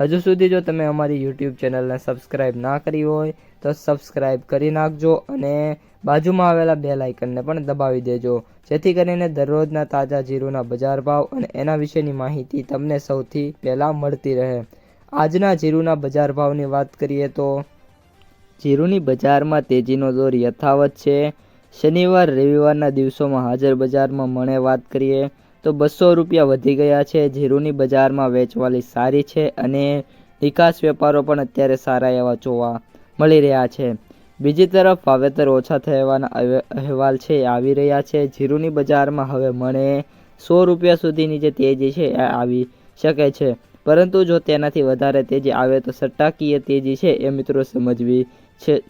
હજુ સુધી જો તમે અમારી યુટ્યુબ ચેનલને સબસ્ક્રાઇબ ના કરી હોય, તો સબસ્ક્રાઇબ કરી નાખજો અને બાજુમાં આવેલા બે લાઇકનને પણ દબાવી દેજો. જેથી કરીને દરરોજના તાજા જીરુના બજાર ભાવ અને એના વિશેની માહિતી તમને સૌથી પહેલાં મળતી રહે. આજના જીરુના બજાર ભાવની વાત કરીએ તો, જીરુની બજારમાં તેજીનો દોર યથાવત છે. શનિવાર રવિવારના દિવસોમાં હાજર બજારમાં મણે વાત કરીએ તો બસો રૂપિયા વધી ગયા છે. જીરુની બજારમાં વેચવાલી સારી છે અને નિકાસ વેપારો પણ અત્યારે સારા એવા જોવા મળી રહ્યા છે. બીજી તરફ વાવેતર ઓછા થવાના અહેવાલ છે, આવી રહ્યા છે. જીરુની બજારમાં હવે મણે સો રૂપિયા સુધીની જે તેજી છે એ આવી શકે છે. પરંતુ જો તેનાથી વધારે તેજી આવે તો સટ્ટાકીય તેજી છે એ મિત્રો સમજવી છે.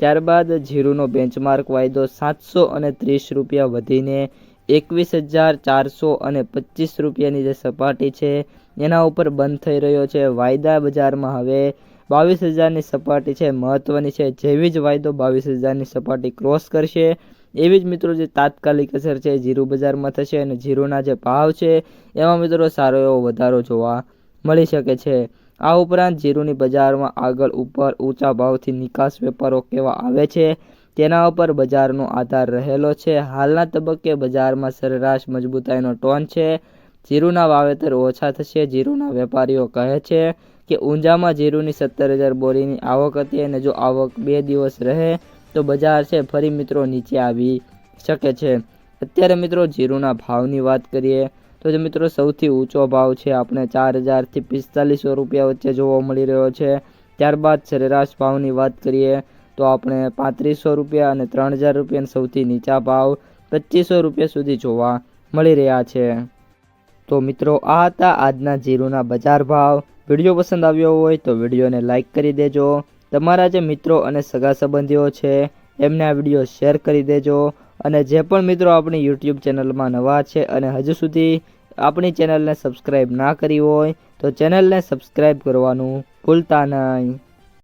ત્યારબાદ જીરુનો બેન્ચમાર્ક વાયદો સાતસો અને ત્રીસ રૂપિયા વધીને એકવીસ હજાર ચારસો અને પચીસ રૂપિયાની જે સપાટી છે, એના ઉપર બંધ થઈ રહ્યો છે. વાયદા બજારમાં હવે બાવીસ હજારની સપાટી છે મહત્ત્વની છે. જેવી જ વાયદો બાવીસ હજારની સપાટી ક્રોસ કરશે, એવી જ મિત્રો જે તાત્કાલિક અસર છે જીરું બજારમાં થશે અને જીરુના જે ભાવ છે, એમાં મિત્રો સારો એવો વધારો જોવા મળી શકે છે. આ ઉપરાંત જીરુની બજારમાં આગળ ઉપર ઊંચા ભાવથી નિકાસ વેપારો કેવા આવે છે. તેના ઉપર બજારનો આધાર રહેલો છે. હાલના તબક્કે બજારમાં સરેરાશ મજબૂતાઈનો ટોન છે. જીરુના વાવેતર ઓછા થશે. જીરુના વેપારીઓ કહે છે કે ઊંઝામાં જીરુની સત્તર હજાર બોરીની આવક હતી અને જો આવક બે દિવસ રહે તો બજાર છે ફરી મિત્રો નીચે આવી શકે છે. અત્યારે મિત્રો જીરુના ભાવની વાત કરીએ તો જે મિત્રો સૌથી ઊંચો ભાવ છે આપણે ચાર હજારથી પિસ્તાલીસો રૂપિયા વચ્ચે જોવા મળી રહ્યો છે. ત્યારબાદ સરેરાશ ભાવની વાત કરીએ તો આપણે પાંત્રીસો રૂપિયા અને ત્રણ હજાર રૂપિયાના સૌથી નીચા ભાવ પચીસો રૂપિયા સુધી જોવા મળી રહ્યા છે. તો મિત્રો, આ હતા આજના જીરુના બજાર ભાવ. વીડિયો પસંદ આવ્યો હોય તો વિડીયોને લાઇક કરી દેજો. તમારા જે મિત્રો અને સગા સંબંધીઓ છે, એમને આ વીડિયો શેર કરી દેજો. અને જે પણ મિત્રો આપણી યુટ્યુબ ચેનલમાં નવા છે અને હજુ સુધી આપણી ચેનલને સબસ્ક્રાઈબ ના કરી હોય, તો ચેનલને સબસ્ક્રાઈબ કરવાનું ભૂલતા નહીં.